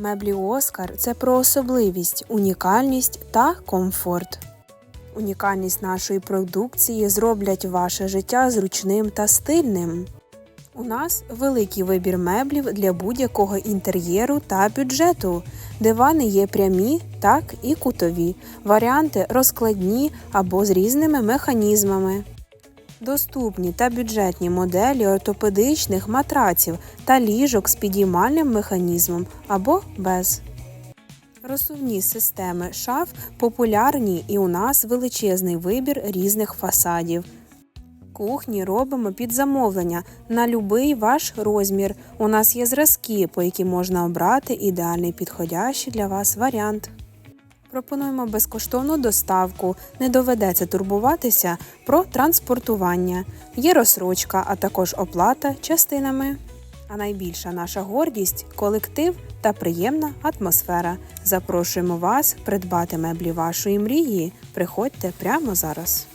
Меблі Оскар це про особливість, унікальність та комфорт. Унікальність нашої продукції зроблять ваше життя зручним та стильним. У нас великий вибір меблів для будь-якого інтер'єру та бюджету. Дивани є прямі, так і кутові, варіанти розкладні або з різними механізмами. Доступні та бюджетні моделі ортопедичних матраців та ліжок з підіймальним механізмом або без. Розсувні системи шаф популярні і у нас величезний вибір різних фасадів. Кухні робимо під замовлення на любий ваш розмір. У нас є зразки, по яким можна обрати ідеальний підходящий для вас варіант. Пропонуємо безкоштовну доставку, не доведеться турбуватися про транспортування. Є розсрочка, а також оплата частинами. А найбільша наша гордість колектив та приємна атмосфера. Запрошуємо вас придбати меблі вашої мрії. Приходьте прямо зараз.